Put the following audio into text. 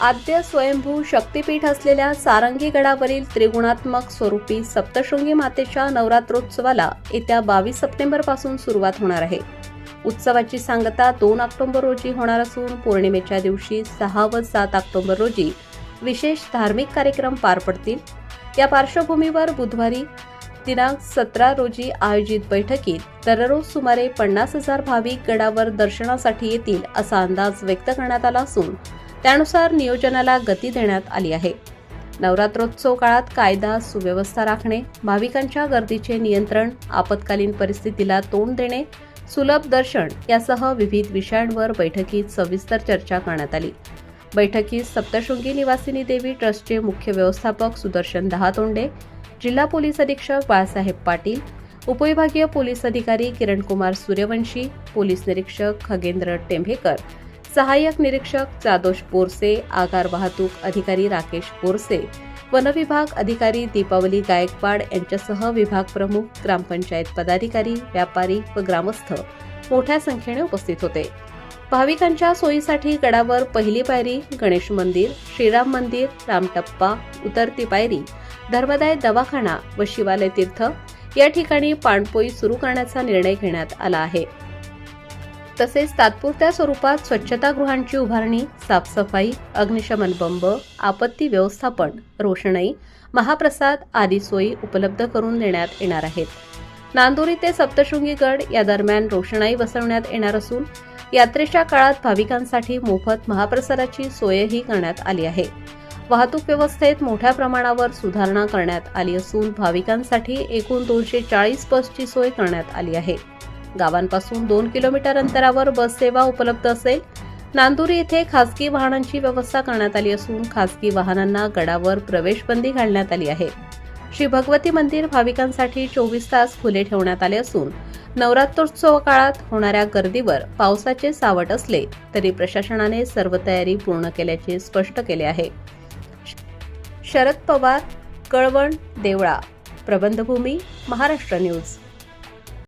आद्य स्वयंभू शक्तीपीठ असलेल्या सारंगी गडावरील त्रिगुणात्मक स्वरूपी सप्तशृंगी मातेच्या नवरात्रोत्सवाला येत्या बावीस सप्टेंबरपासून सुरुवात होणार आहे. उत्सवाची सांगता दोन ऑक्टोबर रोजी होणार असून पौर्णिमेच्या दिवशी सहा व सात ऑक्टोबर रोजी विशेष धार्मिक कार्यक्रम पार पडतील. या पार्श्वभूमीवर बुधवारी दिनांक सतरा रोजी आयोजित बैठकीत दररोज सुमारे पन्नास हजार भाविक गडावर दर्शनासाठी येतील असा अंदाज व्यक्त करण्यात आला असून त्यानुसार नियोजनाला गती देण्यात आली आहे. नवरात्रोत्सव काळात कायदा सुव्यवस्था राखणे भाविकांच्या गर्दीचे नियंत्रण आपत्कालीन परिस्थितीला तोंड देणे सुलभ दर्शन यासह विविध विषयांवर बैठकीत सविस्तर चर्चा करण्यात आली. बैठकीत सप्तशृंगी निवासिनी देवी ट्रस्टचे मुख्य व्यवस्थापक सुदर्शन दहातोंडे जिल्हा पोलीस अधीक्षक बाळासाहेब पाटील उपविभागीय पोलीस अधिकारी किरणकुमार सूर्यवंशी पोलीस निरीक्षक खगेंद्र टेंभेकर सहाय्यक निरीक्षक जादोष बोरसे आगार वाहतूक अधिकारी राकेश बोरसे वनविभाग अधिकारी दीपावली गायकवाड यांच्यासह विभाग प्रमुख ग्रामपंचायत पदाधिकारी व्यापारी व ग्रामस्थ मोठ्या संख्येने उपस्थित होते. भाविकांच्या सोयीसाठी गडावर पहिली पायरी गणेश मंदिर श्रीराम मंदिर रामटप्पा उतरती पायरी धर्मदाय दवाखाना व शिवालय तीर्थ या ठिकाणी पाणपोई सुरू करण्याचा निर्णय घेण्यात आला आहे. तसेच तात्पुरत्या स्वरूपात स्वच्छतागृहांची उभारणी साफसफाई अग्निशमन बंब आपत्ती व्यवस्थापन रोषणाई महाप्रसाद आदी सोयी उपलब्ध करून देण्यात येणार आहेत. नांदुरी ते सप्तशृंगी गड या दरम्यान रोषणाई बसवण्यात येणार असून यात्रेच्या काळात भाविकांसाठी मोफत महाप्रसादाची सोयही करण्यात आली आहे. वाहतूक व्यवस्थेत मोठ्या प्रमाणावर सुधारणा करण्यात आली असून भाविकांसाठी एकूण दोनशे चाळीस बसची सोय करण्यात आली आहे. गावांपासून दोन किलोमीटर अंतरावर बस सेवा उपलब्ध असेल. नांदुरी येथे खासगी वाहनांची व्यवस्था करण्यात आली असून खासगी वाहनांना गडावर प्रवेशबंदी घालण्यात आली आहे. श्री भगवती मंदिर भाविकांसाठी चोवीस तास खुले ठेवण्यात आले असून नवरात्रोत्सव काळात होणाऱ्या गर्दीवर पावसाचे सावट असले तरी प्रशासनाने सर्व तयारी पूर्ण केल्याचे स्पष्ट केले आहे. शरद पवार कळवण देवळा प्रबंधभूमी महाराष्ट्र न्यूज.